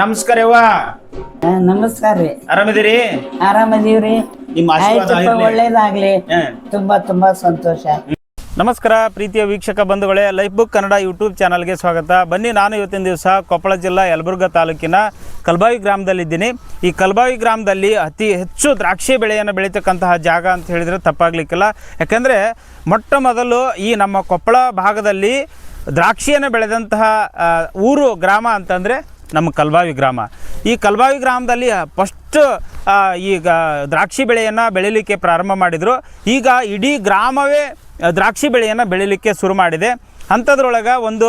ನಮಸ್ಕಾರ ಯವ್ವ ಆ, ನಮಸ್ಕಾರ ರೀ. ಆರಾಮಿದ್ದೀರಿ? ಆರಾಮದೀವ್ರಿ. ನಿಮ್ಮ ಆಶೀರ್ವಾದ ಆಯ್ತಪ್ಪ ಇರ್ಲಿ. ಒಳ್ಳೇದಾಗ್ಲಿ. ಹ. ತುಂಬಾ ತುಂಬಾ ಸಂತೋಷ. ನಮಸ್ಕಾರ ಪ್ರೀತಿಯ ವೀಕ್ಷಕ ಬಂಧುಗಳೇ. ಲೈಫ್ ಬುಕ್ ಕನ್ನಡ ಯೂಟ್ಯೂಬ್ ಚಾನಲ್ಗೆ ಸ್ವಾಗತ. ಬನ್ನಿ ನಾನು ಇವತ್ತಿನ ದಿವಸ ಕೊಪ್ಪಳ ಜಿಲ್ಲಾ ಯಲಬುರ್ಗ ತಾಲೂಕಿನ ಕಲ್ಬಾವಿ ಗ್ರಾಮದಲ್ಲಿದ್ದೀನಿ. ಈ ಕಲ್ಬಾವಿ ಗ್ರಾಮದಲ್ಲಿ ಅತಿ ಹೆಚ್ಚು ದ್ರಾಕ್ಷಿ ಬೆಳೆಯನ್ನು ಬೆಳೀತಕ್ಕಂತಹ ಜಾಗ ಅಂತ ಹೇಳಿದರೆ ತಪ್ಪಾಗಲಿಕ್ಕಿಲ್ಲ. ಯಾಕೆಂದರೆ ಮೊಟ್ಟ ಮೊದಲು ಈ ನಮ್ಮ ಕೊಪ್ಪಳ ಭಾಗದಲ್ಲಿ ದ್ರಾಕ್ಷಿಯನ್ನು ಬೆಳೆದಂತಹ ಆ, ಊರು ಗ್ರಾಮ ಅಂತಂದರೆ ನಮ್ಮ ಕಲ್ಬಾವಿ ಗ್ರಾಮ. ಈ ಕಲ್ಬಾವಿ ಗ್ರಾಮದಲ್ಲಿ ಫಸ್ಟ್ ಈಗ ದ್ರಾಕ್ಷಿ ಬೆಳೆಯನ್ನು ಬೆಳೀಲಿಕ್ಕೆ ಪ್ರಾರಂಭ ಮಾಡಿದರು. ಈಗ ಇಡೀ ಗ್ರಾಮವೇ ದ್ರಾಕ್ಷಿ ಬೆಳೆಯನ್ನು ಬೆಳೀಲಿಕ್ಕೆ ಶುರು ಮಾಡಿದೆ. ಅಂಥದ್ರೊಳಗೆ ಒಂದು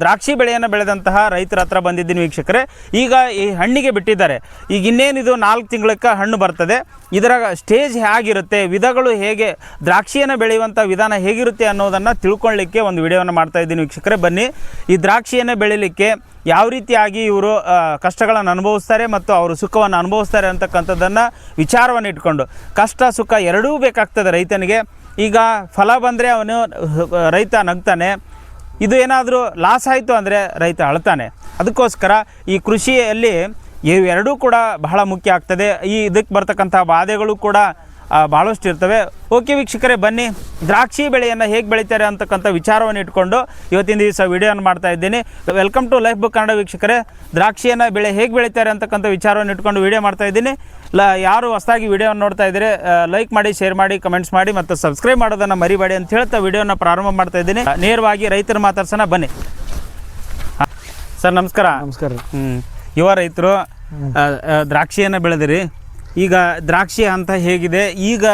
ದ್ರಾಕ್ಷಿ ಬೆಳೆಯನ್ನು ಬೆಳೆದಂತಹ ರೈತರ ಹತ್ರ ಬಂದಿದ್ದೀನಿ ವೀಕ್ಷಕರೇ. ಈಗ ಈ ಹಣ್ಣಿಗೆ ಬಿಟ್ಟಿದ್ದಾರೆ. ಈಗ ಇನ್ನೇನಿದು ನಾಲ್ಕು ತಿಂಗಳಕ್ಕೆ ಹಣ್ಣು ಬರ್ತದೆ. ಇದರ ಸ್ಟೇಜ್ ಹೇಗಿರುತ್ತೆ, ವಿಧಗಳು ಹೇಗೆ, ದ್ರಾಕ್ಷಿಯನ್ನು ಬೆಳೆಯುವಂಥ ವಿಧಾನ ಹೇಗಿರುತ್ತೆ ಅನ್ನೋದನ್ನು ತಿಳ್ಕೊಳ್ಳಿಕ್ಕೆ ಒಂದು ವಿಡಿಯೋವನ್ನು ಮಾಡ್ತಾ ಇದ್ದೀನಿ ವೀಕ್ಷಕರೇ. ಬನ್ನಿ, ಈ ದ್ರಾಕ್ಷಿಯನ್ನು ಬೆಳೀಲಿಕ್ಕೆ ಯಾವ ರೀತಿಯಾಗಿ ಇವರು ಕಷ್ಟಗಳನ್ನು ಅನುಭವಿಸ್ತಾರೆ ಮತ್ತು ಅವರು ಸುಖವನ್ನು ಅನುಭವಿಸ್ತಾರೆ ಅಂತಕ್ಕಂಥದ್ದನ್ನು ವಿಚಾರವನ್ನು ಇಟ್ಕೊಂಡು, ಕಷ್ಟ, ಸುಖ ಎರಡೂ ಬೇಕಾಗ್ತದೆ ರೈತನಿಗೆ. ಈಗ ಫಲ ಬಂದರೆ ಅವನು ರೈತ ನಗ್ತಾನೆ. ಇದು ಏನಾದರೂ ಲಾಸ್ ಆಯಿತು ಅಂದರೆ ರೈತ ಅಳ್ತಾನೆ. ಅದಕ್ಕೋಸ್ಕರ ಈ ಕೃಷಿಯಲ್ಲಿ ಇವೆರಡೂ ಕೂಡ ಬಹಳ ಮುಖ್ಯ ಆಗ್ತದೆ. ಈ ಇದಕ್ಕೆ ಬರ್ತಕ್ಕಂಥ ಬಾಧೆಗಳು ಕೂಡ ಭಾಳಷ್ಟು ಇರ್ತವೆ. ಓಕೆ ವೀಕ್ಷಕರೇ ಬನ್ನಿ. ದ್ರಾಕ್ಷಿ ಬೆಳೆಯನ್ನು ಹೇಗೆ ಬೆಳೀತಾರೆ ಅಂತಕ್ಕಂಥ ವಿಚಾರವನ್ನು ಇಟ್ಕೊಂಡು ಇವತ್ತಿನ ದಿವಸ ವಿಡಿಯೋನ ಮಾಡ್ತಾ ಇದ್ದೀನಿ. Welcome to life book Kannada ವೀಕ್ಷಕರೇ. ದ್ರಾಕ್ಷಿಯನ್ನು ಬೆಳೆ ಹೇಗೆ ಬೆಳೀತಾರೆ ಅಂತಕ್ಕಂಥ ವಿಚಾರವನ್ನು ಇಟ್ಕೊಂಡು ವಿಡಿಯೋ ಮಾಡ್ತಾ ಇದ್ದೀನಿ. ಲ ಯಾರು ಹೊಸದಾಗಿ ವಿಡಿಯೋನ ನೋಡ್ತಾ ಇದ್ದರೆ ಲೈಕ್ ಮಾಡಿ ಶೇರ್ ಮಾಡಿ ಕಮೆಂಟ್ಸ್ ಮಾಡಿ ಮತ್ತು ಸಬ್ಸ್ಕ್ರೈಬ್ ಮಾಡೋದನ್ನು ಮರಿಬೇಡಿ ಅಂತ ಹೇಳ್ತಾ ವಿಡಿಯೋನ ಪ್ರಾರಂಭ ಮಾಡ್ತಾ ಇದ್ದೀನಿ. ನೇರವಾಗಿ ರೈತರು ಮಾತಾಡ್ಸೋಣ ಬನ್ನಿ. ಸರ್ ನಮಸ್ಕಾರ. ನಮಸ್ಕಾರ. ಯುವ ರೈತರು ದ್ರಾಕ್ಷಿಯನ್ನು ಬೆಳೆದಿರಿ. ಈಗ ದ್ರಾಕ್ಷಿ ಅಂತ ಹೇಗಿದೆ. ಈಗ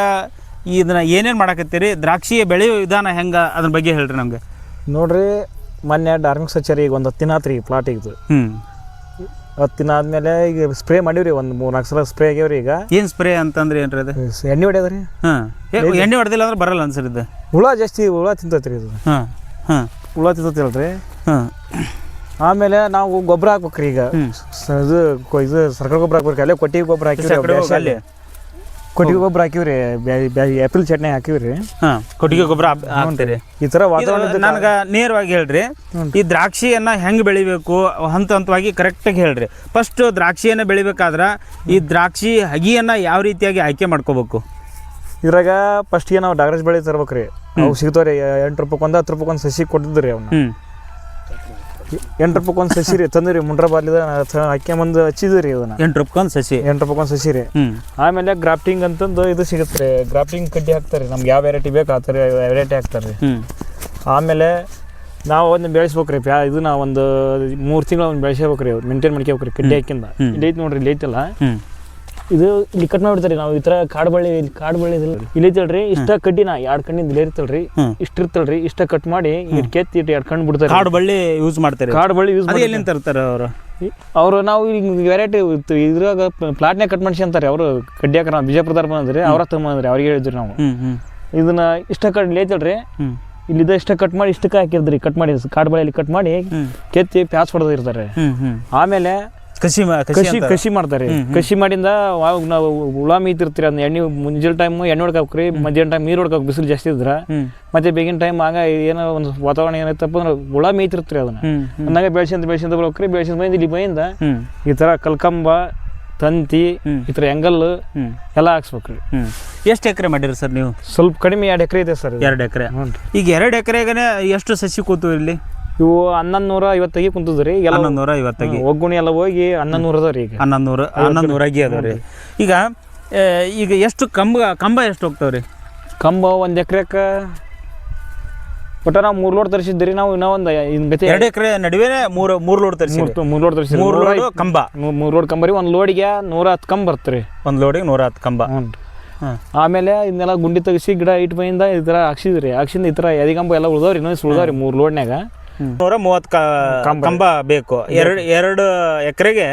ಇದನ್ನ ಏನೇನು ಮಾಡಕತ್ತೀರಿ? ದ್ರಾಕ್ಷಿ ಬೆಳೆಯುವ ವಿಧಾನ ಹೆಂಗೆ? ಅದ್ರ ಬಗ್ಗೆ ಹೇಳ್ರಿ ನಮ್ಗೆ. ನೋಡ್ರಿ ಮೊನ್ನೆ ಡಾರ್ಮಿಕ್ ಸಚರಿ ಈಗ ಒಂದು ಹತ್ತಿನಾತ್ರಿ ಪ್ಲಾಟ್ ಈಗ ಹ್ಞೂ ಹತ್ತಿನ ಆದ್ಮೇಲೆ ಈಗ ಸ್ಪ್ರೇ ಮಾಡೀವ್ರಿ ಒಂದು ಮೂರು ನಾಲ್ಕು ಸಲ ಸ್ಪ್ರೇ ಆಗ್ಯಾವ್ರಿ ಈಗ. ಏನು ಸ್ಪ್ರೇ ಅಂತಂದ್ರೆ ಏನ್ರಿ ಅದು? ಎಣ್ಣೆ ಹೊಡೆಯದ್ರಿ. ಹಾಂ. ಎಣ್ಣೆ ಹೊಡೆದಿಲ್ಲ ಅಂದ್ರೆ ಬರಲ್ಲ ಇದು. ಹುಳ ಜಾಸ್ತಿ ಹುಳ ತಿಂತೈತ್ರಿ ಇದು. ಹಾಂ ಹಾಂ. ಹುಳ ತಿಂತೈತಿಲ್ರಿ. ಹಾಂ. ಆಮೇಲೆ ನಾವು ಗೊಬ್ಬರ ಹಾಕ್ಬೇಕ್ರಿ ಈಗ. ಸ- ಇದು ಕೊ- ಇದು ಸರ್ಕಾರ ಗೊಬ್ಬರ ಹಾಕ್ಬೇಕು ಅಲ್ಲೇ ಕೊಟ್ಟಿಗೆ ಗೊಬ್ಬರ ಹಾಕಿವ್ರಿ ಹೋಗಿ ಅಲ್ಲಿ? ಕೊಟ್ಟಿಗೆ ಗೊಬ್ಬರ ಹಾಕಿವ್ರಿ ಆ್ಯಪಲ್ ಚಟ್ನಿ ಹಾಕಿವ್ರಿ. ಹಾ ಕೊಟ್ಟಿಗೆ ಗೊಬ್ಬರ ಹಾಕ್ತೀರಿ. ಈ ತರ ವಾತಾವರಣ ನನಗೆ ನೇರವಾಗಿ ಹೇಳ್ರಿ ಈ ದ್ರಾಕ್ಷಿಯನ್ನ ಹೆಂಗ್ ಬೆಳಿಬೇಕು ಹಂತ ಹಂತವಾಗಿ ಕರೆಕ್ಟಾಗಿ ಹೇಳ್ರಿ. ಫಸ್ಟ್ ದ್ರಾಕ್ಷಿಯನ್ನ ಬೆಳಿಬೇಕಾದ್ರೆ ಈ ದ್ರಾಕ್ಷಿ ಹಗಿಯನ್ನ ಯಾವ ರೀತಿಯಾಗಿ ಆಯ್ಕೆ ಮಾಡ್ಕೋಬೇಕು? ಇದ್ರಾಗ ಏನು ನಾವು ಡಾಗ್ರೇಜ್ ಬೆಳೆ ತರ್ಬೇಕ್ರಿ. ಅವು ಸಿಗ್ತಾವ್ರಿ ಎಂಟು ರೂಪಾಯಿ ಒಂದು ಹತ್ತು ರೂಪಾಯಿ ಒಂದು ಸಸಿ ಕೊಟ್ಟಿದ್ರಿ ಅವ್ನ. ಹ್ಞೂ ಎಂಟು ರೂಪಾಯಿ ಒಂದು ಸಸಿ ರೀ ತಂದ್ರಿ ಮುಂಡ್ರ ಬಾಲಿದ ಹಾಕ್ಯಂಬಂದು ಹಚ್ಚಿದ್ರಿ ಅದನ್ನ ಎಂಟು ರೂಪಾಯಿ ಸಸಿ. ಎಂಟು ರೂಪಾಯಿ ಒಂದು ಸಸಿ ರೀ ಆಮೇಲೆ ಗ್ರಾಫ್ಟಿಂಗ್ ಅಂತಂದು ಇದು ಸಿಗುತ್ತೆ ರೀ ಗ್ರಾಫ್ಟಿಂಗ್ ಕಡ್ಡಿ ಹಾಕ್ತಾರೆ ನಮ್ಗೆ ಯಾವ ವೆರೈಟಿ ಬೇಕು ಆ ಥರ ವೆರೈಟಿ ಹಾಕ್ತಾರೆ ರೀ ಆಮೇಲೆ ನಾವು ಒಂದು ಬೆಳೆಸ್ಬೇಕು ರೀ ಪ್ಯಾ ಇದನ್ನ ಒಂದು ಮೂರು ತಿಂಗಳು ಒಂದು ಬೆಳೆಸ್ಬೇಕು ರೀ ಮೇಂಟೈನ್ ಮಾಡ್ಕೋಬೇಕು ರೀ ಕಡ್ಡಿ ಹಾಕಿಂದ. ಇಲ್ಲಿ ಐತಿ ನೋಡ್ರಿ ಇಲ್ಲಿ ಐತಲ್ಲ. ಇದು ಇಲ್ಲಿ ಕಟ್ ಮಾಡ್ಬಿಡ್ತಾರೆ ನಾವು ಈ ತರ ಕಾಡು ಬಳ್ಳಿ ಇಲ್ಲಿ ಕಾಡು ಬಳ್ಳಿ ಇದಿಲ್ಲ ರೀ. ಇಲ್ಲಿ ಐತಲ್ರಿ ಇಷ್ಟ ಕಡ್ಡಿನ ಎರಡ್ ಕಣ್ಣಿಂದ ಇಲ್ಲಿ ಇರ್ತಲ್ರಿ ಹ್ಮ್. ಇಷ್ಟ ಇರ್ತಲ್ರಿ ಇಷ್ಟ ಕಟ್ ಮಾಡಿ ಇಟ್ ಕೆತ್ತಿ ಇಟ್ಟು ಎರಡ್ ಕಣ್ಣು ಬಿಡ್ತಾರೆ. ಕಾಡು ಬಳ್ಳಿ ಯೂಸ್ ಮಾಡ್ತಾರೆ. ಕಾಡು ಬಳ್ಳಿ ಯೂಸ್ ಮಾಡಿ ಎಲ್ಲಿಂದ ತರ್ತಾರೆ ಅವರು? ಅವರು ನಾವು ಈಗ ವೆರೈಟಿ ಇದ್ರಾಗ ಪ್ಲಾಟ್ನಾಗ ಕಟ್ ಮಾಡಿಸಿ ಅಂತಾರೆ. ಅವರು ಕಡ್ಡಿ ಹಾಕ ನಾವು ಬಿಜಾಪುರದಾರ ಬಂದ್ರಿ ಅವ್ರ ತಗೊಂಬಂದ್ರಿ ಅವ್ರಿಗೆ ಹೇಳಿದ್ರಿ ನಾವು. ಇದನ್ನ ಇಷ್ಟ ಕಟ್ ಲೇತಳ್ರಿ ಇಲ್ಲಿದ ಇಷ್ಟ ಕಟ್ ಮಾಡಿ ಇಷ್ಟಕ್ಕೆ ಹಾಕಿದ್ರಿ ಕಟ್ ಮಾಡಿ ಕಾಡು ಕಟ್ ಮಾಡಿ ಕೆತ್ತಿ ಪ್ಯಾಸ್ ಹೊಡೆದು ಇರ್ತಾರೆ ಹ್ಞೂ ಹ್ಞೂ ಆಮೇಲೆ ಕಸಿ ಕಸಿ ಕಸಿ. ಮಾಡ್ತಾರೆ. ಕಸಿ ಮಾಡಿಂದ ಅವಾಗ ನಾವು ಹುಳ ಮೀತಿರ್ತೀರಿ ಅದನ್ನ ಎಣ್ಣೆ ಮುಂಜಾನೆ ಟೈಮ್ ಎಣ್ಣೆ ಹೊಡ್ಕಾಕ್ರಿ ಮಧ್ಯಾಹ್ನ ಟೈಮ್ ನೀರು ಹೊಡ್ಕೋಕ್ ಬಿಸಿಲು ಜಾಸ್ತಿ ಇದ್ರ. ಮತ್ತೆ ಬೇಗಿನ ಟೈಮ್ ಆಗ ಏನೋ ಒಂದು ವಾತಾವರಣ ಏನೈತಪ್ಪ ಅಂದ್ರೆ ಹುಳ ಮೀತಿರ್ತೀರಿ ಅದನ್ನ. ಅಂದಾಗ ಬೆಳ್ಸಿಂದ ಬೆಳ್ಸಿಂದ ಬರ್ಬೇಕ್ರಿ ಬೆಳ್ಸಿಂದ ಬಂದ ಇಲ್ಲಿ ಬೈಯಿಂದ ಈ ತರ ಕಲ್ಕಂಬ ತಂತಿ. ಈ ಥರ ಎಂಗಲ್ ಎಲ್ಲ ಹಾಕ್ಸ್ಬೇಕ್ರಿ. ಎಷ್ಟು ಎಕರೆ ಮಾಡಿರಿ ಸರ್ ನೀವು? ಸ್ವಲ್ಪ ಕಡಿಮೆ ಎರಡು ಎಕರೆ ಇದೆ ಸರ್ ಎರಡು ಎಕರೆ. ಈಗ ಎರಡು ಎಕರೆಗನೆ ಎಷ್ಟು ಸಸಿ ಕೂತು ಇಲ್ಲಿ? ಇವು ಹನ್ನೊಂದು ನೂರ ಐವತ್ತಾಗಿ ಕುಂತದ್ರಿ. ಎಲ್ಲ ಹನ್ನೊಂದು ನೂರ ಐವತ್ತಾಗಿ. ಒಗ್ಗುಣಿ ಎಲ್ಲ ಹೋಗಿ ಹನ್ನೊಂದು ನೂರ ರೀ ಈಗ. ಹನ್ನೊಂದು ನೂರ ಹನ್ನೊಂದು ನೂರಾಗಿ ಅದಾವ ರೀ ಈಗ ಈಗ ಎಷ್ಟು ಕಂಬ ಕಂಬ ಎಷ್ಟು ಹೋಗ್ತಾವ ರೀ ಕಂಬ ಒಂದು ಎಕರೆಕ ಒಟ್ಟ ನಾವು ಮೂರು ಲೋಡ್ ತರಿಸಿದ್ರಿ ನಾವು ಇನ್ನೊಂದು ಒಂದು ಇನ್ ಗತಿ ಎರಡು ಎಕರೆ ನಡುವೆ ಮೂರು ಮೂರು ಲೋಡ್ ತರಿಸಿ ಮೂರು ಮೂರು ಲೋಡ್ ತರಿಸಿ ಮೂರು ಲೋಡ್ ಕಂಬ. ಮೂರು ಲೋಡ್ ಕಂಬರಿ ಒಂದು ಲೋಡಿಗೆ ನೂರ ಹತ್ತು ಕಂಬ ಬರ್ತ್ರಿ. ಒಂದು ಲೋಡಿಗೆ ನೂರ ಹತ್ತು ಕಂಬ. ಆಮೇಲೆ ಇದನ್ನೆಲ್ಲ ಗುಂಡಿ ತೆಗಿಸಿ ಗಿಡ ಇಟ್ಟು ಮೈಯಿಂದ ಈ ಥರ ಹಾಕ್ಸಿದ್ರಿ. ಹಾಕ್ಸಿಂದ ಈ ಥರ ಎದಿ ಕಂಬ ಎಲ್ಲ ಉಳ್ದವ್ರಿ ಇನ್ನೊಂದು ಉಳ್ದವ್ರಿ ಮೂರು ಲೋಡ್ನ್ಯಾಗ. ನೂರ ಮೂವತ್ತು ಕ- ಕಂಬ. ಬೇಕು. ಎರಡು ಎರಡು ಎಕರೆಗೆ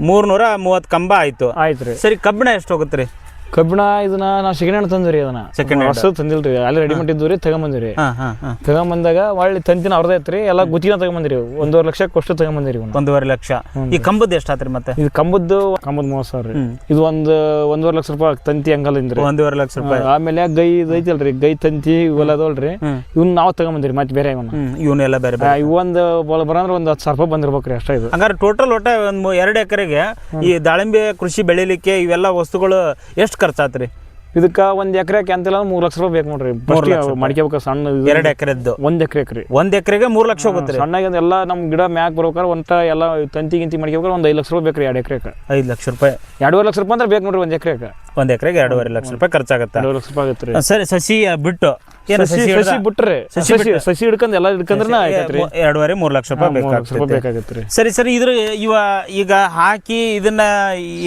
ಮೂರ್ನೂರ ಮೂವತ್ತು ಕಂಬ ಆಯ್ತು. ಆಯ್ತು ರೀ ಸರಿ ಕಬ್ಬಿಣ ಎಷ್ಟು ಹೋಗುತ್ತೆ ರೀ ಕಬ್ಬಿಣ ಇದನ್ನ ನಾವು ಸೆಕೆಂಡ್ ಹ್ಯಾಂಡ್ ತಂದ್ರಿ ಅದನ್ನ. Second hand. ಹೊಸ ತಂದಿಲ್ರಿ ಅಲ್ಲಿ ರೆಡಿ ಇದ್ವು ರೀ ತಗೊಂಬಂದಿರಿ ಹಾ ಹಾ ಹಾ. ತಗೊಂಬಂದಾಗ ಒಳ್ಳೆ ತಂತಿನ ಅರ್ಧ ಐತ್ರಿ ಎಲ್ಲ ಗುತ್ತಿನ ತಗೊಂಬಂದಿರಿ ಒಂದೂವರೆ ಲಕ್ಷ ಕೊಷ್ಟು ತಗೊಂಬಂದಿರಿ ಇವ್ನ ಒಂದೂವರೆ ಲಕ್ಷ. ಈ ಕಂಬದ್ದು ಎಷ್ಟಾತ್ರಿ ಮತ್ತೆ? ಇದು ಕಂಬದ್ದು ಕಂಬದ್ ಮೂವತ್ ಸಾವಿರ ರೀ. ಇದು ಒಂದು ಒಂದೂವರೆ ಲಕ್ಷ ರೂಪಾಯಿ ತಂತಿ ಅಂಗಲಿಂದ್ರಿ ಒಂದೂವರೆ ಲಕ್ಷ ರೂಪಾಯಿ. ಆಮೇಲೆ ಗೈ ಇದೈತಲ್ರಿ ಐತಲ್ರಿ ಗೈ ತಂತಿ ಇವೆಲ್ಲ ಅದಾವಲ್ರಿ. ಹ್ಮ್. ಇವ್ನ ನಾವು ತಗೊಂಬಂದಿರಿ ಮತ್ತೆ ಬೇರೆ ಇವನ್ನ ಹ್ಮ್ ಇವನ್ನೆಲ್ಲ ಬೇರೆ ಬೇರೆ. ಇವು ಒಂದು ಬರಂದ್ರೆ ಒಂದು ಹತ್ತು ಸಾವಿರ ರೂಪಾಯಿ ಬಂದಿರ್ಬೇಕ್ರಿ ಅಷ್ಟೇ ಇದು. ಹಂಗಾರೆ ಟೋಟಲ್ ಒಟ್ಟ ಒಂದು ಎರಡು ಎಕರೆಗೆ ಈ ದಾಳಿಂಬೆ ಕೃಷಿ ಬೆಳಿಲಿಕ್ಕೆ ಇವೆಲ್ಲ ವಸ್ತುಗಳು ಎಷ್ಟು ಖರ್ಚಾತ್ರಿ. ಇದಕ್ಕೆ ಒಂದು ಎಕರೆಗೆ ಅಂತಿಲ್ಲ ಮೂರು ಲಕ್ಷ ರೂಪಾಯಿ ಬೇಕು ನೋಡ್ರಿ. ಮೂರು ಲಕ್ಷ ಮಡಿಕೆಬೇಕು ಸಣ್ಣ. ಎರಡು ಎಕರೆದ್ದು. ಒಂದ್ ಎಕರೆ ಎಕ್ರಿ ಒಂದ್ ಎಕರೆಗೆ ಮೂರ್ ಲಕ್ಷ ಹೋಗುತ್ತೆ ಸಣ್ಣಗೆ ಎಲ್ಲ ನಮ್ ಗಿಡ ಮ್ಯಾಕ್ ಬರ್ಬೇಕಾರೆ ಒಂಟ ಎಲ್ಲ ತಂತಿ ಗಿಂತಿ ಮಾಡ್ಕೋಬೇಕಾರೆ ಒಂದು ಐದು ಲಕ್ಷ ರೂಪಾಯಿ ಬೇಕ್ರಿ ಎರಡು ಎಕರೆಗೆ. ಐದು ಲಕ್ಷ ರೂಪಾಯಿ. ಎರಡೂವರೆ ಲಕ್ಷ ರೂಪಾಯಿ ಅಂದ್ರೆ ಬೇಕು ನೋಡ್ರಿ ಒಂದು ಎಕರೆಗೆ. ಒಂದ್ ಎಕರೆಗೆ ಎರಡೂವರೆ ಲಕ್ಷ ರೂಪಾಯಿ ಖರ್ಚಾಗುತ್ತೆ? ಎರಡೂವರೆ ಲಕ್ಷ ರೂಪಾಯಿ ಆಗತ್ತೆ ರೀ. ಸರಿ ಸಸಿ ಬಿಟ್ಟು. ಏನು ಸಸಿ ಸಸಿ ಸಸಿ ಬಿಟ್ರೆ ಸಸಿ ಸಸಿ ಸಸಿ ಹಿಡ್ಕೊಂಡ್ ಎಲ್ಲ ಮೂ- ಎರಡೂವರೆ ಮೂರ್ ಲಕ್ಷ ರೂಪಾಯಿ ಬೇಕಾಗತ್ತೆ. ರೀ. ಸರಿ ಸರಿ ಇದ್ರ ಇವ ಈಗ ಹಾಕಿ ಇದನ್ನ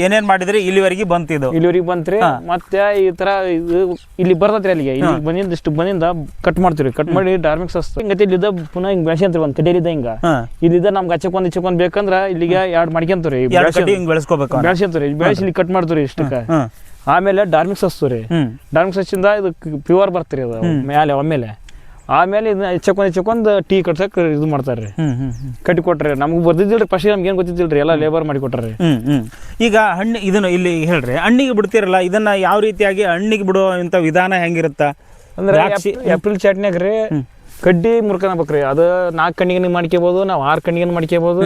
ಏನೇನ್ ಮಾಡಿದ್ರಿ? ಇಲ್ಲಿವರೆಗೆ ಇದು ಇಲ್ಲಿವರೆಗೆ ಬಂತ್ರಿ ಮತ್ತೆ ಈ ತರ ಇದು ಇಲ್ಲಿ ಬರ್ತೈತ್ರಿ ಅಲ್ಲಿಗೆ. ಇಲ್ಲಿ ಬಂದಿಂದ ಇಷ್ಟು ಬಂದಿಂದ ಕಟ್ ಮಾಡ್ತೀವಿ ಕಟ್ ಮಾಡಿ ಡಾರ್ಮಿಕ್ಸ್ ಸಸ್ತ ಹಿಂಗತಿ ಇಲ್ಲಿದ್ದ ಪುನಃ ಹಿಂಗ್ ಬೆಳೆಸಂತ್ರಿ ಒಂದ್ ಕಡಿಯಲ್ಲಿದ್ದ ಹಿಂಗ. ಹಾ. ಇಲ್ಲಿದ್ದ ನಮ್ಗೆ ಹಚ್ಚಕೊಂದ್ ಇಚ್ಚಕೊಂದ್ ಬೇಕಂದ್ರ ಇಲ್ಲಿಗೆ ಎರಡು ಮಾಡ್ಕೊಂತೀವಿ ಎರಡು ಕಡ್ಡಿ ಹಿಂಗ್ ಬೆಳೆಸ್ಕೋಬೇಕು ಬೆಳೆಸಿ ಇಲ್ಲಿ ಕಟ್ ಮಾಡ್ತೀವಿ ಇಷ್ಟಕ್ಕ. ಹ್ಮ್ ಆಮೇಲೆ ಡಾರ್ಮಿಕ್ಸ್ ಹಚ್ತೀವಿ ರೀ. ಡಾರ್ಮಿಕ್ಸ್ ಹಚ್ಚಿಂದ ಇದು ಪ್ಯೂರ್ ಬರ್ತೀರಿ ಅದು. ಮೇಲೆ ಒಮ್ಮೆಲೆ. ಆಮೇಲೆ ಇದನ್ನ ಹೆಚ್ಚಕೊಂಡ್ ಇಚ್ಚಕೊಂದ್ ಟೀ ಕಟ್ಸಕ್ ಇದು ಮಾಡ್ತಾರ್ರಿ ಕಟ್ಟಿ ಕೊಟ್ರಿ ನಮ್ಗೆ ಬರ್ದಿದ್ದಿಲ್ರಿ ಫಸ್ಟ್ ನಮ್ಗೆ ಏನು ಗೊತ್ತಿದ್ದಿಲ್ರಿ ಎಲ್ಲ ಲೇಬರ್ ಮಾಡಿ ಹ್ಮ್ ಈಗ ಹಣ್ಣು ಇದನ್ನ ಇಲ್ಲಿ ಹೇಳ್ರಿ ಹಣ್ಣಿಗೆ ಬಿಡ್ತಿರಲ್ಲ ಇದನ್ನ ಯಾವ ರೀತಿಯಾಗಿ ಹಣ್ಣಿಗೆ ಬಿಡೋ ಇಂಥ ವಿಧಾನ ಹೆಂಗಿರುತ್ತ? ಅಂದ್ರೆ ಏಪ್ರಿಲ್ ಚಟ್ನಿಯಾಗ ರೀ ಕಡ್ಡಿ ಮುರ್ಕೊಬೇಕ್ರಿ ಅದು ನಾಲ್ಕು ಕಣ್ಣಿಗೆ ಮಾಡ್ಕೋಬಹುದು ನಾವು ಆರು ಕಣ್ಣಿಗೆ ಮಾಡ್ಕೋಬಹುದು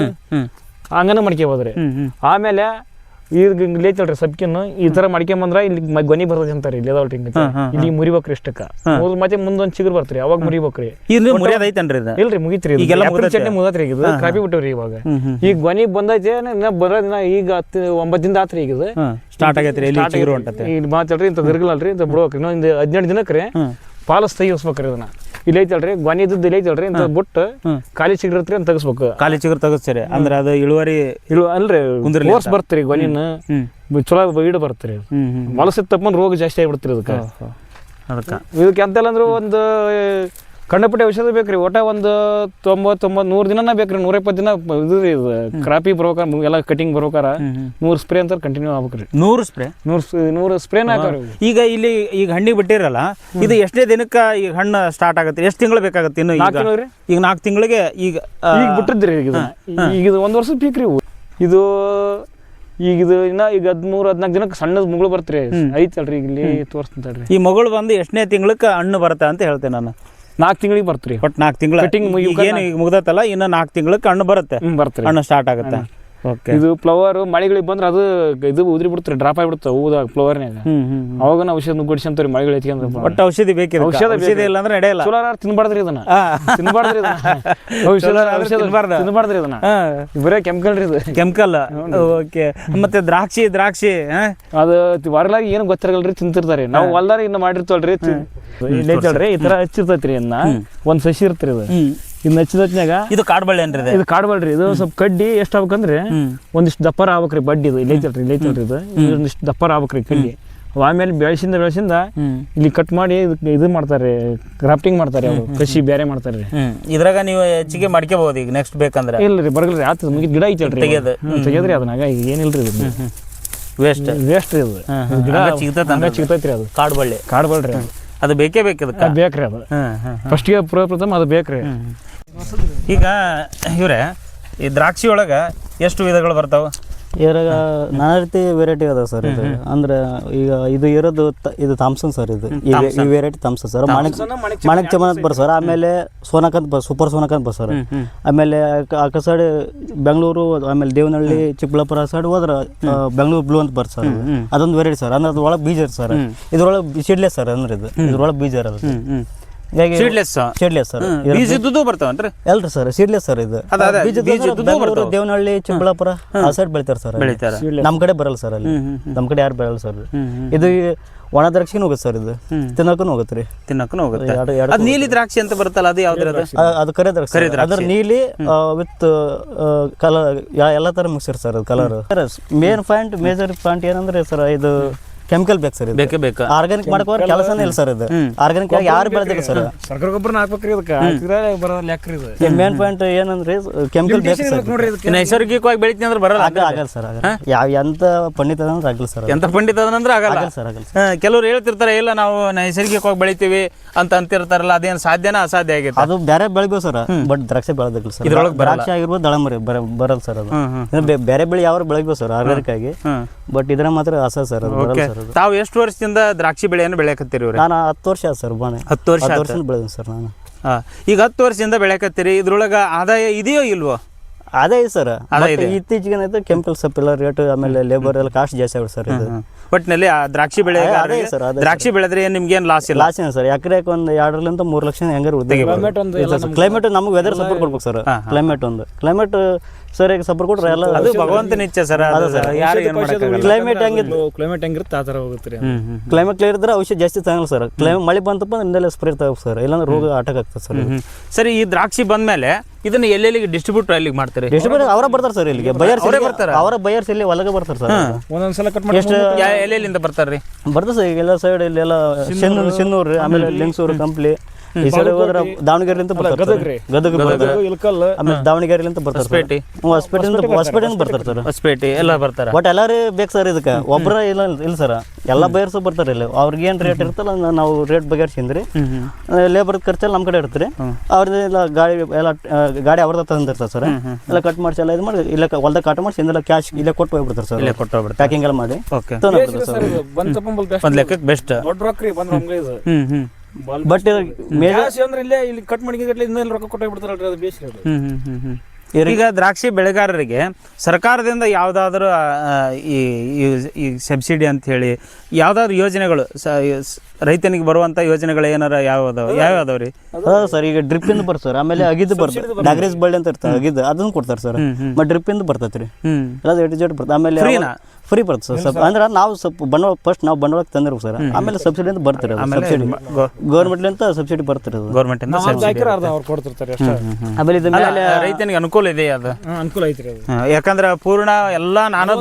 ಹಂಗನ ಮಾಡ್ಕೋಬೋದು ರೀ. ಹ್ಮ್ ಹ್ಮ್. ಆಮೇಲೆ ಈಗ ಇಲ್ಲಿ ಐತಲ್ರಿ ಸಬ್ಕಿನ್ನು ಈ ತರ ಮಾಡ್ಕೊಂಬಂದ್ರ ಇಲ್ಲಿ ಗೊನಿ ಬರ್ತದೆ ಅಂತಾರೆ ಇಲ್ಲಿ ಅದಾವಲ್ರಿ ಹಿಂಗ ಇಲ್ಲಿ ಮುರಿಬೇಕ್ರಿ ಇಷ್ಟಕ್ಕ. ಮುರಿದ್ ಮತ್ತೆ ಮುಂದೊಂದ್ ಚಿಗುರು ಬರ್ತ್ರಿ ಅವಾಗ ಮುರಿಬೇಕ್ರಿ. ಇದು ಮುರಿಯೋದು ಐತನ್ರಿ ಇದು? ಇಲ್ರಿ ಮುಗಿತ್ರಿ. ಈಗೆಲ್ಲ ಏಪ್ರಿಲ್ ಚಟ್ನಿ ಮುಗತ್ರಿ ಈಗ ಇದು ಕಾಪಿ ಬಿಟ್ಟವ್ರಿ ಇವಾಗ. ಈಗ ಗೊನಿ ಬಂದೈತೆ ಬರೋದ ಬರೋದಿನ ಈಗ ಹತ್ತು ಒಂಬತ್ತು ದಿನ ಆತ್ರಿ ಈಗ ಇದು. ಸ್ಟಾರ್ಟ್ ಆಗೈತ್ರಿ ಇಲ್ಲಿ ಚಿಗುರು ಹೊಂಟತೆ. ಇಲ್ಲಿ ಮಾತಾಡ್ರಿ ಇಂಥ ದಿರ್ಗಲಲ್ರಿ ಇಂಥ ಬಿಡ್ಬೇಕ್ರಿ. ಇನ್ನೊಂದು ಹದಿನೆಂಟು ದಿನಕ್ಕೆ ರೀ ಹ್ಮ್ ಪಾಲಸ್ ತೆಗಿಸ್ಬೇಕ್ರಿ ಇದನ್ನ. ಇಲ್ಲಿ ಐತಲ್ರಿ? ಗೊನಿ ಇದ್ದದ್ದು ಇಲ್ಲಿ ಐತಲ್ರಿ? ಅಂತ ಬಿಟ್ಟು ಖಾಲಿ ಇರ್ತೀರಿ ಅಂತ ತೆಗಿಸ್ಬೇಕು. ಖಾಲಿ ಚಿಗುರು ತೆಗಿಸ್ತೀರಿ. ಅಂದ್ರೆ ಅದು ಇಳುವರಿ ಇಳು ಅಲ್ರಿ ಕುಂದ್ರಲಿ ಕೋರ್ಸ್ ಬರ್ತೀರಿ ಗೊನಿನ ಚಲೋ ಈಡು ಬರ್ತೀರಿ ಮಲಸಿದ ರೋಗ ಜಾಸ್ತಿ ಆಗಿಬಿಡ್ತೀರಿ ಅದಕ್ಕೆ. ಅದಕ್ಕೆ. ಇದಕ್ಕೆ ಎಂತೆಲ್ಲ ಅಂದ್ರೆ ಒಂದು ಕಣ್ಣಪಟ್ಟಿ ಔಷಧ ಬೇಕ್ರಿ ಒಟ್ಟ ಒಂದು ತೊಂಬತ್ತು ತೊಂಬತ್ತು ನೂರು ದಿನನ ಬೇಕ್ರಿ ನೂರ ಇಪ್ಪತ್ತು ದಿನ ಇದು ರೀ ಇದು ಕ್ರಾಪಿ ಬರ್ಬೇಕಾರ ಎಲ್ಲ ಕಟಿಂಗ್ ಬರ್ಬೇಕಾರ ನೂರು ಸ್ಪ್ರೇ ಅಂತ ಕಂಟಿನ್ಯೂ ಆಗ್ಬೇಕ್ರಿ. ನೂರು ಸ್ಪ್ರೇ ನೂರು ನೂರು ಸ್ಪ್ರೇನ ಹಾಕೋರಿ ಈಗ ಇಲ್ಲಿ ಈಗ ಹಣ್ಣಿಗೆ ಬಿಟ್ಟಿರಲ್ಲ ಇದು ಎಷ್ಟೇ ದಿನಕ್ಕ ಈಗ ಹಣ್ಣು ಸ್ಟಾರ್ಟ್ ಆಗುತ್ತೆ? ಎಷ್ಟು ತಿಂಗಳು ಬೇಕಾಗುತ್ತೆ ಇನ್ನು ಈಗ? ಈಗ ನಾಲ್ಕು ತಿಂಗಳಿಗೆ ಈಗ ಈಗ ಬಿಟ್ಟಿದ್ರಿ ಈಗ. ಈಗ ಇದು ಒಂದು ವರ್ಷ ಪೀಕ್ ರೀ ಇವು. ಇದು ಈಗ ಇದು ಇನ್ನ ಈಗ ಹದಿಮೂರು ಹದಿನಾಲ್ಕು ದಿನಕ್ಕೆ ಸಣ್ಣದ ಮಗಳು ಬರ್ತ್ರಿ. ಐತಲ್ರಿ ಇಲ್ಲಿ ತೋರಿಸ್ತಂತಲ್ರಿ ಈ ಮಗಳು ಬಂದು ಎಷ್ಟನೇ ತಿಂಗಳಕ್ಕೆ ಹಣ್ಣು ಬರುತ್ತೆ ಅಂತ ಹೇಳ್ತೇನೆ ನಾನು. ನಾಲ್ಕು ತಿಂಗಳಿಗೆ ಬರ್ತೀರಿ. ಬಟ್ ನಾಲ್ಕು ತಿಂಗಳು. ಕಟಿಂಗ್ ಏನು ಮುಗ್ದತ್ತಲ್ಲ ಇನ್ನು ನಾಲ್ಕು ತಿಂಗಳು ಕಣ್ಣು ಬರುತ್ತೆ. ಹ್ಮ್ ಬರ್ತ್ರಿ. ಹಣ್ಣು ಸ್ಟಾರ್ಟ್ ಆಗುತ್ತೆ. ಇದು ಫ್ಲವರ್ ಮಳೆಗಳಿಗೆ ಬಂದ್ರೆ ಅದು ಇದು ಉದ್ರಿ ಬಿಡ್ತ್ರಿ ಡ್ರಾಪ್ ಆಗಿಬಿಡುತ್ತೆ ಹೂದಾಗ ಫ್ಲವರ್ನಾಗ ಅವಾಗ ಔಷಧ ನುಗ್ಗಡಿಸಂತವ್ರಿ ಮಳೆಗಳು ಎತ್ಕೊಂಡ್ರೆ ಒಟ್ಟು ಔಷಧಿ ಬೇಕಿದೆ ಔಷಧ ಔಷಧಿ ಇಲ್ಲ ಅಂದ್ರೆ ನಡೆಯಲ್ಲ. ಚಲೋ ತಿನ್ಬಾರ್ದ್ರಿ ಇದನ್ನ. ತಿನ್ಬಾರ್ದ್ರಿ ಇದನ್ನ. ತಿನ್ಬಾರ್ದ್ರಿ ಇದನ್ನ. ಬರೇ ಕೆಮಿಕಲ್ ರೀ ಇದು. ಕೆಮಿಕಲ್. ಓಕೆ. ಮತ್ತೆ ದ್ರಾಕ್ಷಿ ದ್ರಾಕ್ಷಿ? ಅದು ಹೊರಲಾಗಿ ಏನು ಗೊತ್ತಿರಲ್ರಿ ತಿಂತಿರ್ತಾರೆ. ನಾವು ಹೊಲ್ದಾರ ಇನ್ನು ಮಾಡಿರ್ತವಲ್ರಿ ಇಲ್ಲೇ ಈ ತರ ಹಚ್ಚಿರ್ತೈತ್ರಿ ಇದನ್ನ. ಒಂದ್ ಸಸಿ ಇರ್ತ್ರಿ ಇದು. ಹ್ಮ್ ಇನ್ನು ಹಚ್ಚಿದತ್ನಾಗ ಇದು ಕಾಡ್ಬಳ್ಳಿ ಏನ್ರಿ ಇದು? ಕಾಡ್ಬಳ್ಳಿ ಇದು ಸ್ವಲ್ಪ ಕಡ್ಡಿ ಎಷ್ಟು ಆಗ್ಬೇಕಂದ್ರೆ ಒಂದಿಷ್ಟು ದಪ್ಪರ ಆಗ್ಬೇಕ್ರಿ ಬಡ್ಡಿ ಇದು. ಇಲ್ಲಿ ಐತಲ್ರಿ ಇಲ್ಲಿ ಐತಲ್ರಿ ಇದು ಒಂದಿಷ್ಟು ದಪ್ಪರ ಆಗ್ಬೇಕ್ರಿ ಕಡ್ಡಿ. ಆಮೇಲೆ ಬೆಳೆಸಿಂದ ಬೆಳೆಸಿಂದ ಇಲ್ಲಿ ಕಟ್ ಮಾಡಿ ಇದು ಮಾಡ್ತಾರೆ ಗ್ರಾಫ್ಟಿಂಗ್ ಮಾಡ್ತಾರೆ ಅವರು. ಕಸಿ ಬೇರೆ ಮಾಡ್ತಾರೆ ಇದ್ರಾಗ ನೀವು ಹೆಚ್ಚಿಗೆ ಮಾಡ್ಕೋಬಹುದು ಈಗ ನೆಕ್ಸ್ಟ್ ಬೇಕಂದ್ರೆ. ಇಲ್ರಿ ಬರ್ಗಲ್ರಿ ಆತ ಮುಗಿದ ಗಿಡ ಐತಲ್ರಿ ತೆಗೆದು ತೆಗೆದ್ರಿ ಅದನ್ನಾಗ. ಈಗ ಏನಿಲ್ರಿ ಇದು? ವೇಸ್ಟ್ ವೇಸ್ಟ್ ರೀ ಅದು ಇದು ಗಿಡ ಸಿಗ್ತೈತೆ ಸಿಗ್ತೈತ್ರಿ ಅದು? ಕಾಡ್ಬಳ್ಳಿ. ಕಾಡ್ಬಳ್ಳಿ ಅದು. ಬೇಕೇ ಬೇಕು ಇದಕ್ಕೆ? ಅದು ಬೇಕ್ರಿ ಅದು. ಫಸ್ಟ್ಗೆ ಪ್ರಥಮ ಅದು ಬೇಕ್ರಿ. ಈಗ ಇವ್ರೆ ಈ ದ್ರಾಕ್ಷಿ ಒಳಗ ಎಷ್ಟು ವಿಧಗಳು ಬರ್ತಾವ? ಇದ್ರಾಗ ನಾನಾ ರೀತಿ ವೆರೈಟಿ ಅದಾವ ಸರ್ ಇದು. ಅಂದ್ರೆ ಈಗ ಇದು ಇರೋದು ತ- ಇದು ಥಾಮ್ಸನ್ ಸರ್ ಇದು. ಈ ವೆ- ಈ variety Thompson sir Manik Manik Chaman ಅಂತ ಬರ್ ಸರ್ ಆಮೇಲೆ ಸೋನಕ್ ಅಂತ ಬರ್ ಸೂಪರ್ ಸೋನಕ್ ಅಂತ ಬರ್ ಸರ್ ಆಮೇಲೆ ಆ- ಆ ಕಡೆ ಸೈಡ್ ಬೆಂಗಳೂರು ಆಮೇಲೆ ದೇವನಹಳ್ಳಿ ಚಿಕ್ಕಬಳ್ಳಾಪುರ ಸೈಡ್ ಹೋದ್ರ ಬೆಂಗಳೂರು ಬ್ಲೂ ಅಂತ ಬರ್ ಸರ್ ಅದೊಂದು ವೆರೈಟಿ ಸರ್ ಅಂದ್ರೆ ಅದ್ರೊಳಗೆ ಬೀಜ ಇರುತ್ತೆ ಸರ್ ಇದ್ರೊಳಗೆ ಸೀಡ್ಲೆಸ್ ಸರ್ ಅಂದ್ರೆ ಇದು. ಇದ್ರೊಳಗೆ ಬೀಜ ಇರೋದು ಸೀಡ್ಲೆಸ್ ಸೀಡ್ಲೆಸ್ ಸರ್ ಬೀಜ ಇದ್ದುದು ಬರ್ತಾವನ್ರಿ ಎಲ್ರಿ ಸರ್ ಸೀಡ್ಲೆಸ್ ಸರ್ ಇದು. ಅದ, ಅದ, ಬೀಜದ್ದು ಬೀಜದ್ದು ಅಂದ್ರೆ ಬೆಂಗಳೂರು ದೇವನಹಳ್ಳಿ ಚಿಕ್ಕಬಳ್ಳಾಪುರ ಆ ಸೈಡ್ ಬೆಳಿತಾರೆ ಸರ್. ನಮ್ ಕಡೆ ಬರಲ್ಲ ಸರ್ ಅಲ್ಲಿ. ನಮ್ ಕಡೆ ಯಾರು ಬರಲ್ಲ ಸರ್ ಇದು ಒಣ ದ್ರಾಕ್ಷಿನೂ ಹೋಗುತ್ತೆ ಸರ್ ಇದು. ತಿನ್ನಕನು ಹೋಗುತ್ತೆ ರೀ. ತಿನ್ನಕ್ಕೂ ಹೋಗುತ್ತೆ. ಅದ್ ನೀಲಿ ದ್ರಾಕ್ಷಿ ಅಂತ ಬರುತ್ತಲ್ಲ ಅದು ಯಾವ್ದು ಅದು? ಕರೆ ದ್ರಾಕ್ಷಿ. ಅದ್ರ ನೀಲಿ ವಿತ್ ಕಲರ್ ಎಲ್ಲಾ ತರ ಮುಗಿಸಿರ್ ಸರ್ ಅದು colour main point major point ಏನಂದ್ರೆ ಸರ್ ಇದು ಕೆಮಿಕಲ್ ಬೇಕು ಸರ್ ಇದು. ಬೇಕೇ ಬೇಕು. ಆರ್ಗಾನಿಕ್ ಮಾಡ್ಕೋರ್ ಕೆಲಸನೇ ಇಲ್ಲ ಸರ್ ಇದು. ಆರ್ಗಾನಿಕ್ ಆಗಿ ಯಾರು ಬೆಳೆದಿಲ್ಲ ಸರ್ ಸರ್ಕಾರ ಗೊಬ್ಬರ ಹಾಕ್ಬೇಕ್ರಿ ಇದಕ್ಕೆ. ಹಾಕಿದ್ರೆ ಬರೋ ಲೆಕ್ಕ ಇದು? ಮೇನ್ ಪಾಯಿಂಟ್ ಏನಂದ್ರೆ ಕೆಮಿಕಲ್ ಬೇಕು ಸರ್ ನೋಡ್ರಿ ಇದಕ್ಕೆ. ನೈಸರ್ಗಿಕವಾಗಿ ಬೆಳಿತೀನಿ ಅಂದ್ರೆ ಬರಲ್ಲ ಆಗ ಆಗಲ್ಲ. ಸರ್ ಆಗಲ್ಲ. ಯಾವ ಎಂತ ಪಂಡಿತ ಅಂದ್ರೆ ಆಗಲ್ಲ ಸರ್ ಎಂತ ಪಂಡಿತ ಅದನಂದ್ರೆ ಆಗಲ್ಲ. ಆಗಲ್ಲ ಸರ್ ಆಗಲ್ಲ ಹಾ, ಕೆಲವ್ರು ಹೇಳ್ತಿರ್ತಾರೆ ಇಲ್ಲ ನಾವು ನೈಸರ್ಗಿಕವಾಗಿ ಬೆಳಿತೀವಿ ಅಂತ ಅಂತಿರ್ತಾರಲ್ಲ ಅದೇನು ಸಾಧ್ಯನಾ ಅಸಾಧ್ಯ ಆಗೈತೆ ಅದು ಬೇರೆ ಬೆಳಿಬೋದು ಸರ್ ಬಟ್ ದ್ರಾಕ್ಷಿ ಬೆಳೆದಿಲ್ಲ ಸರ್ ಇದ್ರೊಳಗೆ ಬರಲ್ಲ. ದ್ರಾಕ್ಷಿ ಆಗಿರ್ಬೋದು ದಾಳಂಬರಿ ಬರ ಬರಲ್ಲ ಸರ್ ಅದು. ಹ್ಮ್, ಹ್ಮ್. ಇನ್ನು ಬೇ- ಬೇರೆ ಬೆಳೆ ಯಾವ ಬೆಳಿಬೋದು ಸರ್ ಆರ್ಗಾನಿಕ್ ಆಗಿ ಹ್ಮ್. ಬಟ್ ಇದ್ರ ಮಾತ್ರ ಅಸ ಸರ್ ಅದು ಬರಲ್ಲ ಓಕೆ ಸರ್ ಅದು. ತಾವು ಎಷ್ಟು ವರ್ಷದಿಂದ ದ್ರಾಕ್ಷಿ ಬೆಳೆಯನ್ನು ಬೆಳೆಯಕತ್ತೀರಿ ಇವ್ರೆ? ನಾನು ಹತ್ತು ವರ್ಷ ಆಯ್ತು ಸರ್ ಬಾನೆ ಹತ್ತು ವರ್ಷ ಹತ್ತು ಬೆಳೆದೀನಿ ಸರ್ ನಾನು. ಈಗ ಹತ್ತು ವರ್ಷದಿಂದ ಬೆಳೆಯಕತ್ತೀರಿ ಇದ್ರೊಳಗ ಆದಾಯ ಇದೆಯೋ ಇಲ್ವೋ? ಅದೇ ಸರ್ ಅದೇ ಇದೆ. ಇತ್ತೀಚೆಗೆ ಏನಾಯ್ತು ಕೆಮಿಕಲ್ ಸಪ್ ಎಲ್ಲ ರೇಟ್ ಆಮೇಲೆ ಲೇಬರ್ ಎಲ್ಲ ಕಾಸ್ಟ್ ಜಾಸ್ತಿ ಆಗುತ್ತೆ ಸರ್ ಇದು. ಒಟ್ಟಿನಲ್ಲಿ ಆ ದ್ರಾಕ್ಷಿ ಬೆಳೆ ಅದೇ ಸರ್, ಅದೇ ದ್ರಾಕ್ಷಿ ಬೆಳೆದ್ರೆ ಏನ್ ನಿಮ್ಗೇನ್ ಲಾಸ್ ಇಲ್ಲ? ಲಾಸ್ ಏನು ಸರ್ ಎಕರೆಗೆ ಒಂದು ಎರಡರಿಂದ ಮೂರು ಲಕ್ಷ ಹೆಂಗಾರು Climate ಒಂದು ಕ್ಲೈಮೇಟ್ ನಮ್ಗೆ ವೆದರ್ ಸಪೋರ್ಟ್ ಕೊಡ್ಬೇಕು ಸರ್. ಕ್ಲೈಮೇಟ್ ಒಂದು. ಕ್ಲೈಮೇಟ್ ಸರ್ ಈಗ ಸಪೋರ್ಟ್ ಕೊಟ್ರೆ ಎಲ್ಲ ಅದು ಭಗವಂತನ ಇಚ್ಛೆ ಸರ್ ಅದು ಯಾರು ಏನ್ ಮಾಡಕ್ಕಾಗಲ್ಲ. ಕ್ಲೈಮೇಟ್ ಹೆಂಗ್ ಕ್ಲೈಮೇಟ್ ಹೆಂಗಿರುತ್ತೆ ಆ ಥರ ಹೋಗುತ್ತೆ ರೀ ಹ್ಮ್ ಹ್ಮ್ ಕ್ಲೈಮೇಟ್ ಕ್ಲಿಯರ್ ಇದ್ರೆ ಔಷಧಿ ಜಾಸ್ತಿ ತಗೊಳಲ್ಲ ಸರ್. ಕ್ಲೈಮೇಟ್ ಮಳೆ ಬಂತಪ್ಪ ಇಂದೆಲ್ಲ ಸ್ಪ್ರೇ ತಗೋಬೇಕು ಸರ್. ಇಲ್ಲಾಂದ್ರೆ ರೋಗ ಆಟಕ್ ಆಗ್ತದೆ ಸರ್. ಹ್ಮ್. ಸರಿ ಈ ದ್ರಾಕ್ಷಿ ಬಂದ್ಮೇಲೆ ಇದನ್ನ ಎಲ್ಲೆಲ್ಲಿಗೆ ಡಿಸ್ಟ್ರಿಬ್ಯೂಟರ್ ಎಲ್ಲಿಗೆ ಮಾಡ್ತಾರೆ? ಡಿಸ್ಟ್ರಿಬ್ಯೂಟರ್ ಅವರ ಬರ್ತಾರೆ ಸರ್ ಇಲ್ಲಿಗೆ. ಬಯರ್ಸ್ ಅವರೇ ಬರ್ತಾರೆ? ಅವರ ಬಯರ್ಸ್ ಇಲ್ಲಿ ಒಳಗೆ ಬರ್ತಾರೆ ಸರ್ ಒಂದೊಂದ್ಸಲ ಕಟ್ ಮಾಡಿ ಎಷ್ಟು ಎಲ್ಲೆಲ್ಲಿಂದ ಬರ್ತಾರೆ ರೀ ಬರ್ತದೆ ಸರ್ ಎಲ್ಲ ಸೈಡ್ ಇಲ್ಲೆಲ್ಲ ಸಿನ್ನೂರು ಸಿನ್ನೂರು ರೀ ಆಮೇಲೆ ಲಿಂಗ್ಸೂರು ಕಂಪ್ಲಿ. ಈ ಸೈಡ್ ಹೋದ್ರೆ ದಾವಣಗೆರೆಲಿಂದ ಬರ್ತಾರೆ ಗದಗ ಇಲ್ಕಲ್ ಆಮೇಲೆ ದಾವಣಗೆರೆಲಿಂದ ಬರ್ತಾರೆ. ಹೊಸಪೇಟೆ. ಹೊಸಪೇಟೆಯಿಂದ ಹೊಸಪೇಟೆಯಿಂದ ಬರ್ತಾರೆ ಸರ್ ಹೊಸಪೇಟೆ ಎಲ್ಲ ಬರ್ತಾರೆ. ಬಟ್ ಎಲ್ಲಾರು ಬೇಕು ಸರ್ ಇದಕ್ಕೆ. ಒಬ್ಬರ ಇಲ್ಲ ಇಲ್ಲ ಸರ್ ಎಲ್ಲ ಬಯರ್ಸು ಬರ್ತಾರೆ ಇಲ್ಲಿ. ಅವ್ರಿಗೆ ಏನು ರೇಟ್ ಇರ್ತಲ್ಲ ಅದನ್ನ ನಾವು ರೇಟ್ ಬಗೆಹರಿಸಿಂದ್ರಿ ಲೇಬರ್ ಖರ್ಚೆಲ್ಲ ನಮ್ಮ ಕಡೆ ಇರ್ತೀರಿ ಅವ್ರದ್ದೆಲ್ಲ ಗಾಡಿ ಎಲ್ಲ ಗಾಡಿ ಅವ್ರದ್ದು ತಂದಿರ್ತಾರೆ ಸರ್. ಎಲ್ಲ ಕಟ್ ಮಾಡಿಸಿ ಎಲ್ಲ ಇದು ಮಾಡಿ ಇಲ್ಲ ಹೊಲ್ದಾಗ ಕಟ್ ಮಾಡಿಸಿ ಇಂದೆಲ್ಲ ಕ್ಯಾಶ್ ಇಲ್ಲ ಕೊಟ್ಟು ಹೋಗ್ಬಿಡ್ತಾರೆ ಸರ್. ಇಲ್ಲೇ ಕೊಟ್ಟು ಹೋಗ್ಬಿಡ್ತಾರೆ. ಪ್ಯಾಕಿಂಗ್ ಎಲ್ಲ ಮಾಡಿ ಓಕೆ ಬೆಸ್ಟ್ ಒಂದ್ ಲೆಕ್ಕಕ್ಕೆ ಬೆಸ್ಟ್ ದೊಡ್ಡ ರೊಕ್ಕ ರೀ ಬಂದ್ ನಮ್ಗೆ ಇದು. ಹ್ಮ್ ಹ್ಮ್. ಬಟ್ ಮೇಜರ್ ಜಾಸ್ತಿ ಅಂದ್ರೆ ಇಲ್ಲೇ ಇಲ್ಲಿ ಕಟ್ ಮಾಡಿ ಇನ್ನೆಲ್ಲ ರೊಕ್ಕ ಕೊಟ್ಟು ಬಿಡ್ತಾರಲ್ರಿ ಅದು ಬೇಸ್ ಹ್ಞೂ ಅದು. ಹ್ಞೂ ಹ್ಮ್ ಹ್ಮ್ ಹ್ಮ್. ಈಗ ದ್ರಾಕ್ಷಿ ಬೆಳೆಗಾರರಿಗೆ ಸರ್ಕಾರದಿಂದ ಯಾವುದಾದ್ರೂ ಈ ಈ- ಸಬ್ಸಿಡಿ ಅಂತ ಹೇಳಿ ಯಾವುದಾದ್ರು ಯೋಜನೆಗಳು ಸ- ರೈತನಿಗೆ ಬರುವಂತ ಯೋಜನೆಗಳು ಏನಾರ ಯಾವ ಯಾವ್ಯಾವ ರೀ? ಹೌದು ಸರ್ ಈಗ ಡ್ರಿಪ್ ಇಂದ ಬರ್ತಾರೆ ಸರ್. ಆಮೇಲೆ ಅಗಿದ್ದು ಬರ್ತಾರೆ ಡಾಗ್ರೇಸ್ ಬಳ್ಳಿ ಅಂತ ಇರ್ತಾರೆ ಅಗಿದ್ದು ಅದನ್ನು ಕೊಡ್ತಾರೆ ಸರ್. ಡ್ರಿಪ್ ಇಂದ ಬರ್ತೈತ್ರಿ ಎಲ್ಲ ಜೆಡ್ ಬರ್ತದೆ. ಆಮೇಲೆ? ಫ್ರೀ ಬರುತ್ತೆ ಸರ್. ಸ್ವಲ್ಪ ಅಂದ್ರೆ ನಾವು ಸ್ವಲ್ಪ ಬಂಡವಾಳ ಫಸ್ಟ್ ನಾವು ಬಂಡವಾಳ ತಂದಿರ್ಬೇಕು ಸರ್. ಆಮೇಲೆ ಸಬ್ಸಿಡಿ ಅಂತ ಬರ್ತಾರೆ ಸಬ್ಸಿಡಿ ಗೌರ್ಮೆಂಟ್ಲಿಂದ ಸಬ್ಸಿಡಿ ಬರ್ತಾರೆ ಗೌರ್ಮೆಂಟ್ ಆಮೇಲೆ ಇದ್ರ ಮೇಲೆ ರೈತನಿಗೆ ಅನುಕೂಲ ಇದೆ ಅದು? ಅನುಕೂಲ ಐತ್ರಿ ಯಾಕಂದ್ರೆ ಪೂರ್ಣ ಎಲ್ಲಾ ನಾನು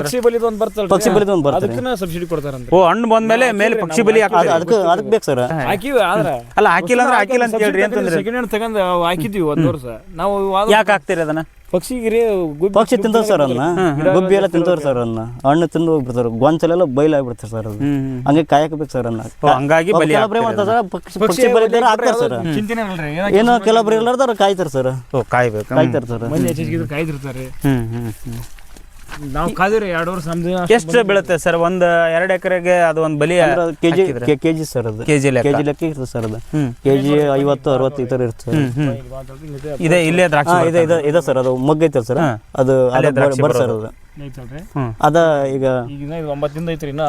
ಪಕ್ಷಿ ಬಲಿದು ಒಂದು ಬರ್ತಲ್ಲ ಪಕ್ಷಿ ಬಲಿದು ಒಂದು ಬರ್ತಾರೆ ಅದಕ್ಕನ ಸಬ್ಸಿಡಿ ಕೊಡ್ತಾರೆ ಓ ಹಣ್ಣು ಬಂದ್ಮೇಲೆ ಮೇಲೆ ಪಕ್ಷಿ ಬಲಿ ಹಾಕ್ತಾರೆ ಅದಕ್ಕೆ ಅದಕ್ಕೆ ಬೇಕು ಸರ್. ಹಾಕಿವಿ ಆದ್ರೆ ಅಲ್ಲ ಹಾಕಿಲ್ಲ ಅಂದ್ರೆ ಹಾಕಿಲ್ಲ ಅಂತ ಹೇಳ್ರಿ ಅಂತಂದ್ರೆ. ಸೆಕೆಂಡ್ ಹ್ಯಾಂಡ್ ತಗೊಂಡು ಹಾಕಿದ್ವಿ ಒಂದ್ ವರ್ಷ. ನಾವು ಯಾಕೆ ಹಾಕ್ತೀರಿ ಅದನ್ನ? ಪಕ್ಷಿಗೆ ರೀ ಗುಬ್ಬಿ ಪಕ್ಷಿ ತಿಂತಾವ್ ಸರ್ ಅದನ್ನ ಗುಬ್ಬಿ ಎಲ್ಲ ತಿಂತಾರ ಸರ್ ಅದನ್ನ ಹಣ್ಣು ತಿಂದು ಹೋಗ್ಬಿಡ್ತಾರೆ. ಗೊಂಚಲೆಲ್ಲ ಬೈಲಾಗ್ಬಿಡ್ತಾರೆ ಸರ್ ಅದು ಹಂಗೆ ಕಾಯಕಬೇಕು ಸರ್ ಅನ್ನ ಓ, ಹಂಗಾಗಿ ಬಲಿ ಕೆಲವೊಬ್ರು ಏನ್ ಮಾಡ್ತಾರೆ ಸರ್ ಪಕ್ಷಿ ಪಕ್ಷಿ ಬಲಿದಾರ ಹಾಕ್ತಾರೆ ಸರ್. ಚಿಂತೆನೇ ಇರಲ್ರಿ ಏನೋ ಕೆಲವೊಬ್ರು ಕಾಯ್ತಾರ ಸರ್. ಓ ಕಾಯ್ಬೇಕು. ಕಾಯ್ತಾರೆ ಸರ್. ಮಂದಿ ಹೆಚ್ಚಿಗೆ ಕಾಯ್ದಿರ್ತಾರೆ. ಹ್ಮ್ ಹ್ಮ್ ಹ್ಮ್. ನಾವು ಕಾದಿರಿ ಎರಡು ವರ್ಷ ನಮ್ದು ಎಷ್ಟು ಬೀಳುತ್ತೆ ಸರ್? ಒಂದ್ ಎರಡು ಎಕರೆಗೆ ಅದು ಒಂದು ಬಲಿ ಕೆಜಿ ಕೆಜಿ ಸರ್ ಅದು. ಕೆಜಿ ಲೆಕ್ಕ. ಕೆಜಿ ಲೆಕ್ಕ ಇರ್ತದೆ ಸರ್ ಅದು. ಕೆಜಿ ಐವತ್ತು ಅರವತ್ತು ಈ ಥರ ಇರ್ತದೆ. ಇದೆ ಇಲ್ಲೇ ದ್ರಾಕ್ಷಿ ಇದೆ ಇದೆ ಇದೆ ಸರ್. ಅದು ಮೊಗ್ಗು ಐತಲ್ಲ ಸರ್. ಅದು ಅಲ್ಲೇ ದ್ರಾಕ್ಷಿ ಬರ್ ಸರ್ ಅದು ಅದ ಈಗ ಈಗ ಇನ್ನ ಇದು ಒಂಬತ್ತು ದಿನ ಐತ್ರಿ. ಇನ್ನ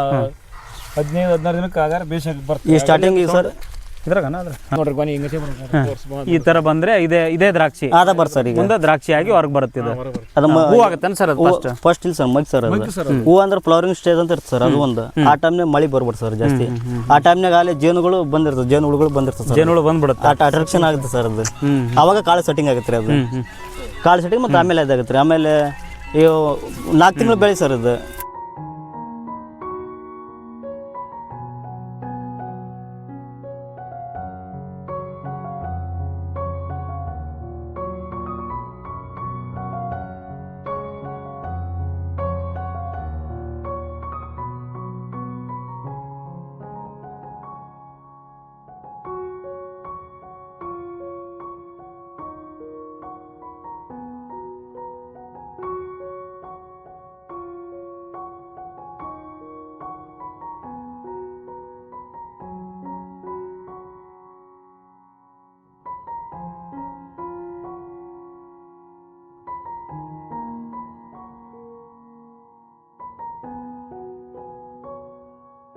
ಹದಿನೈದು ಹದಿನಾರು ದಿನಕ್ಕೆ ಆಗಾರ ಬೇಸಾಗಿ ಈ ಬರ್ತದೆ ಸ್ಟಾರ್ಟಿಂಗ್ ಈಗ ಸರ್ ಇದ್ರಾಗನ ಅದ್ರ? ನೋಡ್ರಿ ಕೊನೆ ಹಿಂಗಸೆ ಬರ್ತಾರೆ ಈ ತರ ಬಂದ್ರೆ ಇದೇ ಇದೇ ದ್ರಾಕ್ಷಿ. ಅದ ಬರ್ ಸರ್ ಈಗ. ಮುಂದೆ ದ್ರಾಕ್ಷಿ ಆಗಿ ಹೊರಗೆ ಬರುತ್ತೆ ಇದು. ಅದು ಹೂ ಆಗತ್ತೆ ಸರ್ ಅದು ಫಸ್ಟ್ ಫಸ್ಟ್ ಇಲ್ಲ ಸರ್ ಮಗ್ ಸರ್ ಅದು. ಹೂ ಅಂದ್ರೆ ಫ್ಲವರಿಂಗ್ ಸ್ಟೇಜ್ ಅಂತ ಇರ್ತದೆ ಸರ್ ಅದು ಒಂದು. ಆ ಟೈಮ್ನಾಗ ಮಳೆ ಬರ್ಬಾರ್ದು ಸರ್ ಜಾಸ್ತಿ. ಆ ಟೈಮ್ನಾಗ ಅಲ್ಲಿ ಜೇನುಗಳು ಬಂದಿರ್ತದೆ ಜೇನುಗಳು ಬಂದಿರ್ತದೆ ಸರ್ ಜೇನುಳು ಬಂದ್ಬಿಡುತ್ತೆ. ಅಟ್ರಾಕ್ಷನ್ ಆಗುತ್ತೆ ಸರ್ ಅದು. ಹ್ಮ್ ಅವಾಗ ಕಾಳು ಸೆಟ್ಟಿಂಗ್ ಆಗುತ್ತೆ ರೀ ಅದು. ಕಾಳು ಸೆಟ್ಟಿಂಗ್ ಮತ್ತೆ ಆಮೇಲೆ ಅದಾಗುತ್ತೆ ರೀ. ಆಮೇಲೆ ಇವು ನಾಲ್ಕು ತಿಂಗಳು ಬೆಳೆ ಸರ್ ಇದು.